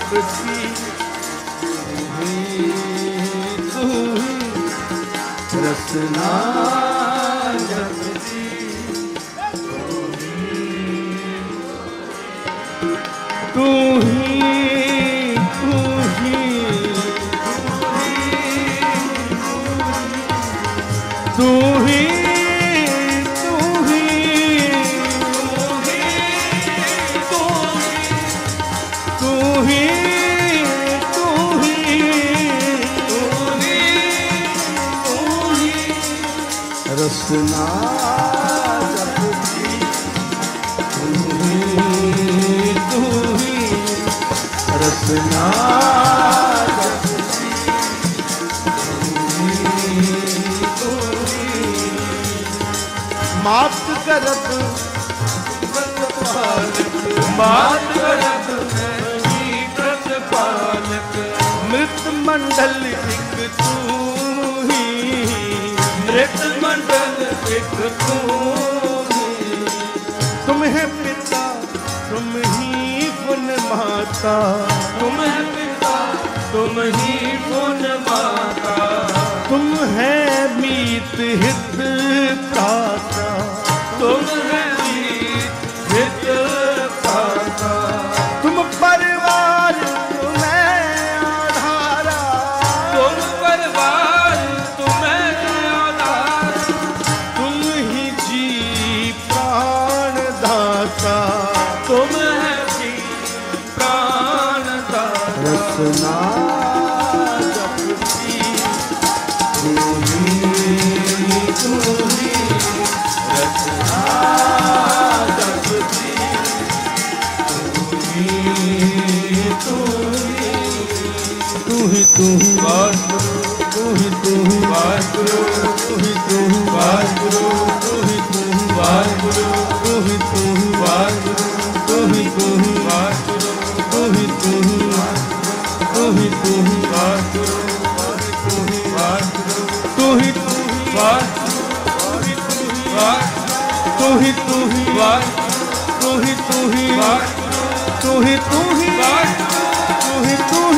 ਆਪਸੀ ਨੀਤ ਰਸਨਾ ਜਪਦੀ। ਤੂੰ ਹੀ ਮਾਤ ਕਰਤ ਮਾਤ ਕਰਤ ਜੀ ਪ੍ਰਤਪਾਲਕ ਮ੍ਰਿਤ ਮੰਡਲ ਇੱਕ ਤੂੰ ਹੀ ਮ੍ਰਿਤ पवित्र तुम तुम है पिता तुम ही पुन माता तुम है पिता तुम ही पुन माता तुम है मीत हित प्राता तुम है ਵਾਹ। ਤੂੰ ਹੀ ਤੂੰ ਹੀ ਵਾਹ। ਤੂੰ ਹੀ ਤੂੰ ਹੀ ਵਾਹ। ਤੂੰ ਹੀ ਤੂੰ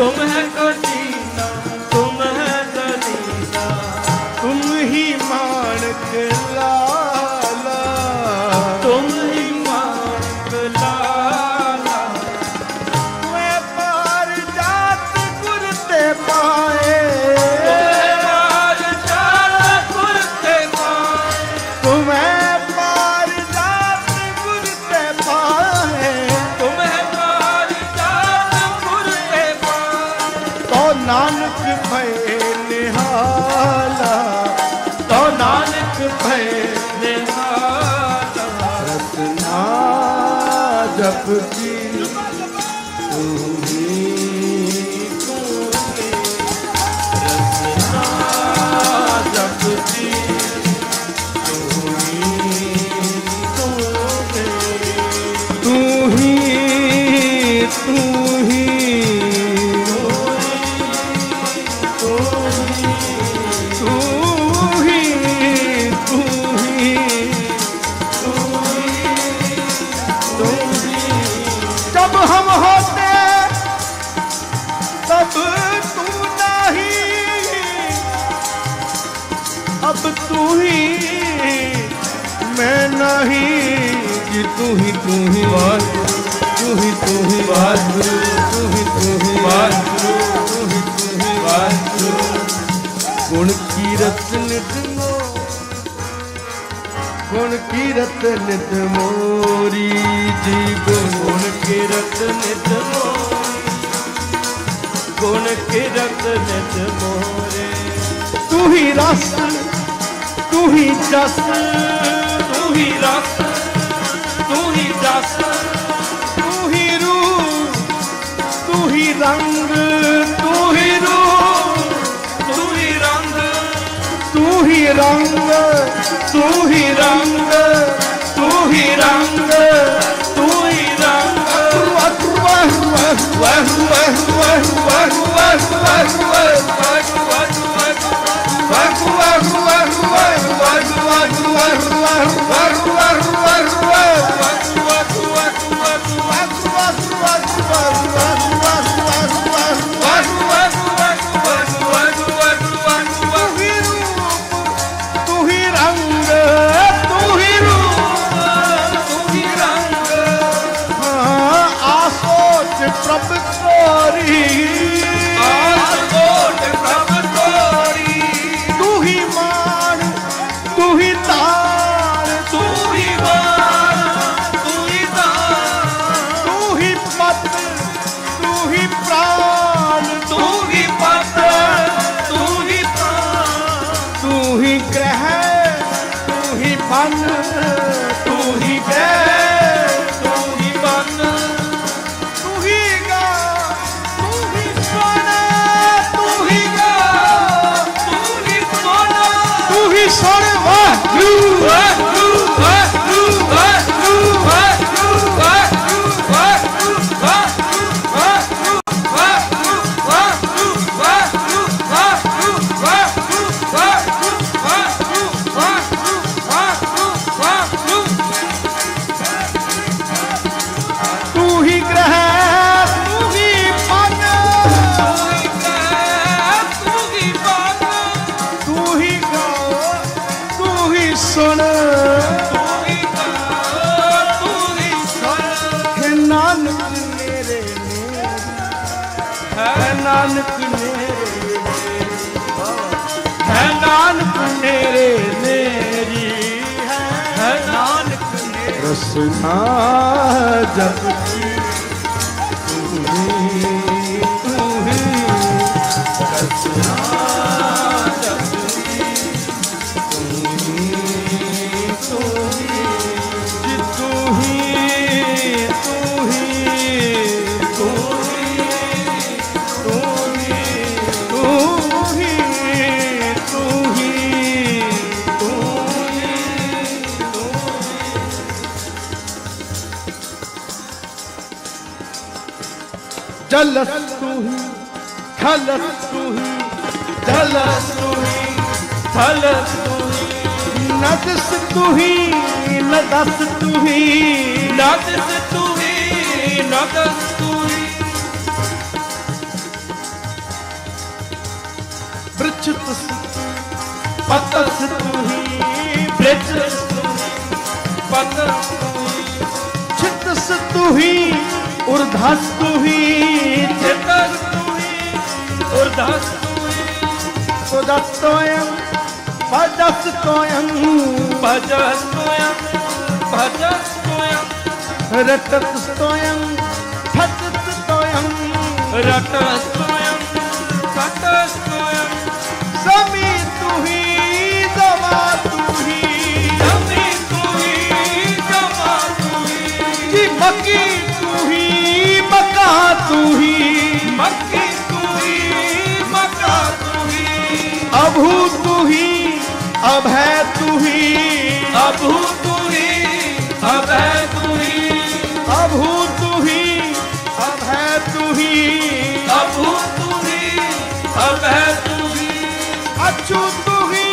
너 무. yaptı ਕੀਰਤ ਨਿਤ ਮੋਰੀ ਜੀ ਗੁਣ ਕਿਰਤ ਨਿਤ ਮੋਰੇ। ਗੁਣ ਕਿਰਤ ਨਿਤ ਮੋਰੇ। ਤੂੰ ਹੀ ਰਸ, ਤੂੰ ਹੀ ਜਸ, ਤੂੰ ਹੀ ਰਸ, ਤੂੰ ਹੀ ਜਸ, ਤੂੰ ਹੀ ਰੂਪ, ਤੂੰ ਹੀ ਰੰਗ। ਤੂੰ ਹੀ ਰੰਗ, ਤੂੰ ਹੀ ਰੰਗ, ਤੂੰ ਹੀ ਰੰਗ, ਤੂੰ ਹੀ ਰੰਗ। ਵਾਹ ਵਾਹ ਵਾਹ ਵਾਹ ਵਾਹ ਵਾਹ ਵਾਹ ਵਾਹ ਵਾਹ ਵਾਹ ਤੂੰ ਹੀ ਸੁਣ। ਹੈ ਨਾਨਕ ਮੇਰੇ ਨੇ ਹੈ ਨਾਨਕ ਮੇਰੇ ਹੈ ਨਾਨਕ ਮੇਰੇ ਮੇਰੀ। ਹੈ ਨਾਨਕ ਮੇਰੇ। ਰਸਨਾ ਜਪਤੀ जलस्तु ही खलस्तु ही जलस्तु ही खलस्तु ही। नदस्तु ही नदस्तु ही। नदस्तु ही नदस्तु ही। वृक्षतस्तु पतस्तु ही वृक्षतस्तु पतस्तु ही। छितस्तु ही उर्धस्तु ही। भजस्तोयं भजस्तोयं भजस्तोयं भजस्तोयं रटस्तोयं भजस्तोयं रटस्तोयं अब है तू ही अभू तू ही अब है तू ही अब हूँ तू ही अब है तू ही अभू तू ही अब है तू ही अच्छू तू ही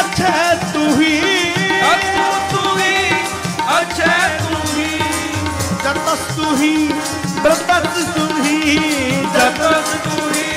अच्छा तू ही अभू तू ही अच्छा तू ही जतस तू ही ब्रतस तू ही जगत तू ही